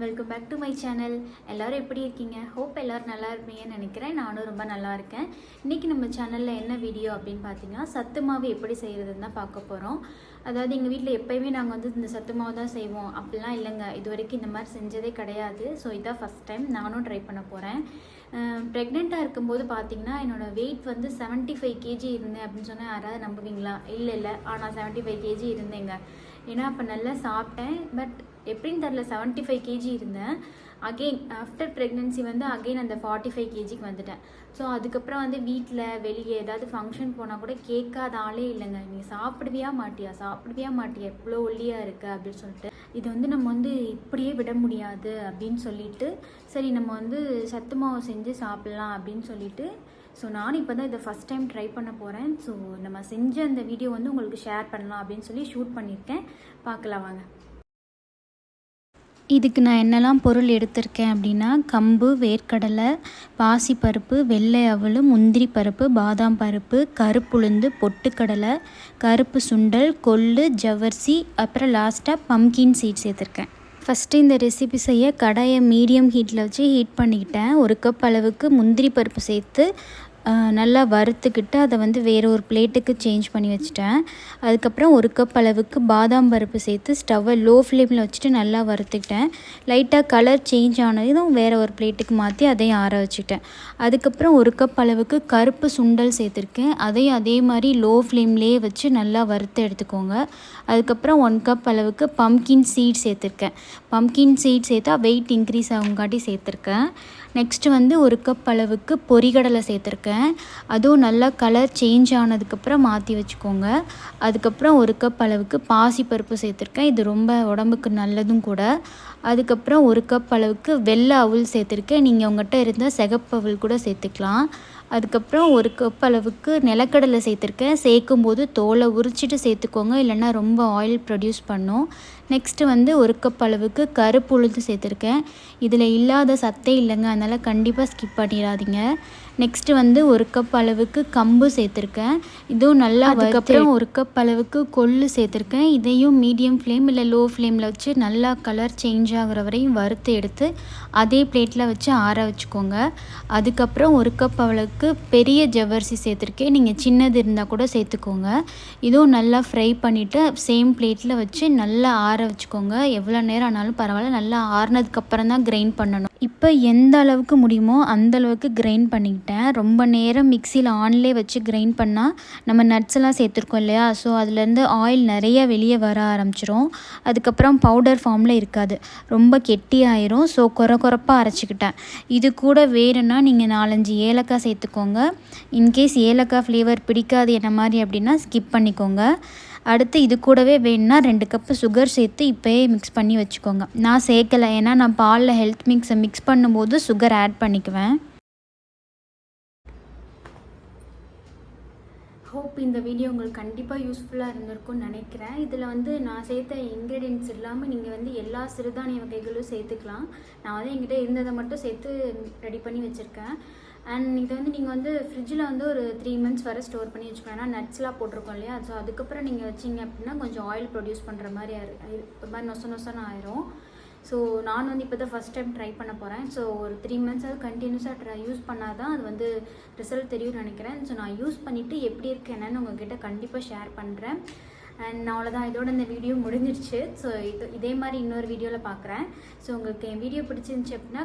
Welcome back to my channel எல்லோரும் எப்படி இருக்கீங்க? ஹோப் எல்லாரும் நல்லா இருப்பீங்கன்னு நினைக்கிறேன். நானும் ரொம்ப நல்லா இருக்கேன். இன்றைக்கி நம்ம சேனலில் என்ன வீடியோ அப்படின்னு பார்த்தீங்கன்னா சத்து மாவு எப்படி செய்கிறதுன்னு தான் பார்க்க போகிறோம் அதாவது எங்கள் வீட்டில் எப்போயுமே நாங்கள் வந்து இந்த சத்து மாவு தான் செய்வோம். அப்படிலாம் இல்லைங்க. இது வரைக்கும் இந்த மாதிரி செஞ்சதே கிடையாது. ஸோ இதான் ஃபஸ்ட் டைம் நானும் ட்ரை பண்ண போகிறேன் ப்ரெக்னெண்ட்டாக இருக்கும்போது பார்த்தீங்கன்னா என்னோடய வெயிட் வந்து 75 ஃபைவ் கேஜி இருந்தேன் அப்படின்னு சொன்னால் யாராவது நம்புவீங்களா? இல்லை இல்லை. ஆனால் 75 ஃபைவ் கேஜி இருந்தேங்க. ஏன்னா அப்போ நல்லா சாப்பிட்டேன். பட் எப்படின்னு தெரில 75 ஃபைவ் கேஜி இருந்தேன். அகெயின் ஆஃப்டர் ப்ரெக்னென்சி வந்து அகெயின் அந்த ஃபார்ட்டி ஃபைவ் கேஜிக்கு வந்துட்டேன். ஸோ அதுக்கப்புறம் வந்து வீட்டில் வெளியே ஏதாவது ஃபங்க்ஷன் போனால் கூட கேட்காத ஆளே இல்லைங்க. நீ சாப்பிடுவியா மாட்டியா? சாப்பிடுவியா மாட்டியா? எவ்வளோ ஒல்லியாக இருக்க அப்படின்னு சொல்லிட்டு இது வந்து நம்ம வந்து இப்படியே விட முடியாது அப்படின்னு சொல்லிட்டு சரி நம்ம வந்து சத்து மாவு செஞ்சு சாப்பிட்லாம் அப்படின்னு சொல்லிட்டு ஸோ நான் இப்போ தான் இதை ஃபஸ்ட் டைம் ட்ரை பண்ண போகிறேன் ஸோ நம்ம செஞ்ச அந்த வீடியோ வந்து உங்களுக்கு ஷேர் பண்ணலாம் அப்படின்னு சொல்லி ஷூட் பண்ணியிருக்கேன். பார்க்கலாம் வாங்க. இதுக்கு நான் என்னெல்லாம் பொருள் எடுத்திருக்கேன் அப்படின்னா கம்பு வேர்க்கடலை பாசிப்பருப்பு வெள்ளை அவல் முந்திரி பருப்பு பாதாம் பருப்பு கருப்புளுந்து பொட்டுக்கடலை கருப்பு சுண்டல் கொள்ளு ஜவ்வரிசி அப்புறம் லாஸ்ட்டாக பம்கின் சீட் சேர்த்துருக்கேன். ஃபஸ்ட்டு இந்த ரெசிபி செய்ய கடாயை மீடியம் ஹீட்டில் வச்சு ஹீட் பண்ணிக்கிட்டேன். ஒரு கப் அளவுக்கு முந்திரி பருப்பு சேர்த்து நல்லா வறுத்துக்கிட்டு அதை வந்து வேறு ஒரு பிளேட்டுக்கு சேஞ்ச் பண்ணி வச்சுட்டேன். அதுக்கப்புறம் ஒரு கப் அளவுக்கு பாதாம் பருப்பு சேர்த்து ஸ்டவ்வை லோ ஃப்ளேமில் வச்சுட்டு நல்லா வறுத்துக்கிட்டேன். லைட்டாக கலர் சேஞ்ச் ஆனதும் வேறு ஒரு பிளேட்டுக்கு மாற்றி அதையும் ஆற வச்சுட்டேன் அதுக்கப்புறம் ஒரு கப் அளவுக்கு கருப்பு சுண்டல் சேர்த்துருக்கேன். அதையும் அதே மாதிரி லோ ஃப்ளேம்லேயே வச்சு நல்லா வறுத்து எடுத்துக்கோங்க. அதுக்கப்புறம் ஒன் கப் அளவுக்கு பம்கின் சீட் சேர்த்துருக்கேன். பம்கின் சீட் சேர்த்தா வெயிட் இன்க்ரீஸ் ஆகுங்காட்டி சேர்த்துருக்கேன். நெக்ஸ்ட்டு வந்து ஒரு கப் அளவுக்கு பொரிகடலை சேர்த்துருக்கேன். அதுவும் நல்லா கலர் சேஞ்ச் ஆனதுக்கப்புறம் மாற்றி வச்சுக்கோங்க. அதுக்கப்புறம் ஒரு கப் அளவுக்கு பாசிப்பருப்பு சேர்த்துருக்கேன். இது ரொம்ப உடம்புக்கு நல்லதும் கூட. அதுக்கப்புறம் ஒரு கப் அளவுக்கு வெள்ளை அவுள் சேர்த்துருக்கேன். நீங்கள் உங்கள்கிட்ட இருந்தால் சிகப்பு அவுள் கூட சேர்த்துக்கலாம். அதுக்கப்புறம் ஒரு கப் அளவுக்கு நிலக்கடலை சேர்த்துருக்கேன். சேர்க்கும்போது தோலை உரிச்சிட்டு சேர்த்துக்கோங்க. இல்லைன்னா ரொம்ப ஆயில் ப்ரொடியூஸ் பண்ணும். நெக்ஸ்ட்டு வந்து ஒரு கப் அளவுக்கு கருப்பு உளுந்து சேர்த்துருக்கேன். இதில் இல்லாத சத்தே இல்லைங்க. அதனால் கண்டிப்பாக ஸ்கிப் பண்ணிடாதீங்க. நெக்ஸ்ட்டு வந்து ஒரு கப் அளவுக்கு கம்பு சேர்த்துருக்கேன். இதுவும் நல்லா அதுக்கப்புறம் ஒரு கப் அளவுக்கு கொள்ளு சேர்த்துருக்கேன். இதையும் மீடியம் ஃப்ளேம் இல்லை லோ ஃப்ளேமில் வச்சு நல்லா கலர் சேஞ்ச் ஆகுற வரையும் வறுத்து எடுத்து அதே பிளேட்டில் வச்சு ஆற வச்சுக்கோங்க. அதுக்கப்புறம் ஒரு கப் அளவுக்கு பெரிய ஜவ்வரிசி சேர்த்துருக்கேன். நீங்கள் சின்னது இருந்தால் கூட சேர்த்துக்கோங்க. இதுவும் நல்லா ஃப்ரை பண்ணிவிட்டு சேம் பிளேட்டில் வச்சு நல்லா ஆற வச்சுக்கோங்க. எவ்வளோ நேரம் ஆனாலும் பரவாயில்ல. நல்லா ஆறுனதுக்கப்புறம் தான் கிரைண்ட் பண்ணணும். இப்போ எந்த அளவுக்கு முடியுமோ அந்த அளவுக்கு கிரைண்ட் பண்ணிக்கிட்டேன். ரொம்ப நேரம் மிக்சியில் ஆன்லேயே வச்சு கிரைண்ட் பண்ணால் நம்ம நட்ஸ் எல்லாம் சேர்த்துருக்கோம் இல்லையா? ஸோ அதுலேருந்து ஆயில் நிறைய வெளியே வர ஆரம்பிச்சிரும். அதுக்கப்புறம் பவுடர் ஃபார்மில் இருக்காது. ரொம்ப கெட்டியாயிரும் ஸோ குறை குறைப்பாக அரைச்சிக்கிட்டேன். இது கூட வேணும்னா நீங்கள் நாலஞ்சு ஏலக்காய் சேர்த்துக்கோங்க. இன்கேஸ் ஏலக்காய் ஃப்ளேவர் பிடிக்காது என்ன மாதிரி அப்படின்னா ஸ்கிப் பண்ணிக்கோங்க. அடுத்து இது கூடவே வேணும்னா ரெண்டு கப்பு சுகர் சேர்த்து இப்போயே மிக்ஸ் பண்ணி வச்சுக்கோங்க. நான் சேர்க்கலை. ஏன்னா நான் பாலில் ஹெல்த் மிக்ஸை மிக்ஸ் பண்ணும்போது சுகர் ஆட் பண்ணிக்குவேன். ஹோப் இந்த வீடியோ உங்களுக்கு கண்டிப்பாக யூஸ்ஃபுல்லாக இருந்திருக்கும்னு நினைக்கிறேன். இதில் வந்து நான் சேர்த்த இன்க்ரீடியன்ட்ஸ் இல்லாமல் நீங்கள் வந்து எல்லா சிறுதானிய வகைகளும் சேர்த்துக்கலாம். நான் வந்து என்கிட்ட இருந்ததை மட்டும் சேர்த்து ரெடி பண்ணி வச்சுருக்கேன். அண்ட் இது வந்து நீங்கள் வந்து ஃப்ரிட்ஜில் வந்து ஒரு த்ரீ மந்த்ஸ் வரை ஸ்டோர் பண்ணி வச்சுக்கலாம் ஏன்னா நட்ஸ்லாம் போட்டிருக்கோம் இல்லையா? ஸோ அதுக்கப்புறம் நீங்கள் வச்சிங்க அப்படின்னா கொஞ்சம் ஆயில் ப்ரொடியூஸ் பண்ணுற மாதிரி ஆயிரு- ஒரு மாதிரி நொச நொசன்னு ஆயிரும். ஸோ நான் வந்து இப்போ தான் ஃபஸ்ட் டைம் ட்ரை பண்ண போகிறேன் ஸோ ஒரு த்ரீ மந்த்ஸாவது கண்டினியூஸாக ட்ரை யூஸ் பண்ணால் தான் அது வந்து ரிசல்ட் தெரியும்னு நினைக்கிறேன். ஸோ நான் யூஸ் பண்ணிவிட்டு எப்படி இருக்கு என்னன்னு உங்ககிட்ட கண்டிப்பாக ஷேர் பண்ணுறேன் அண்ட் அவ்வளோதான் இதோட இந்த வீடியோ முடிஞ்சிருச்சு. ஸோ இது இதே மாதிரி இன்னொரு வீடியோவில் பார்க்குறேன் ஸோ உங்களுக்கு என் வீடியோ பிடிச்சிருந்துச்சி அப்படின்னா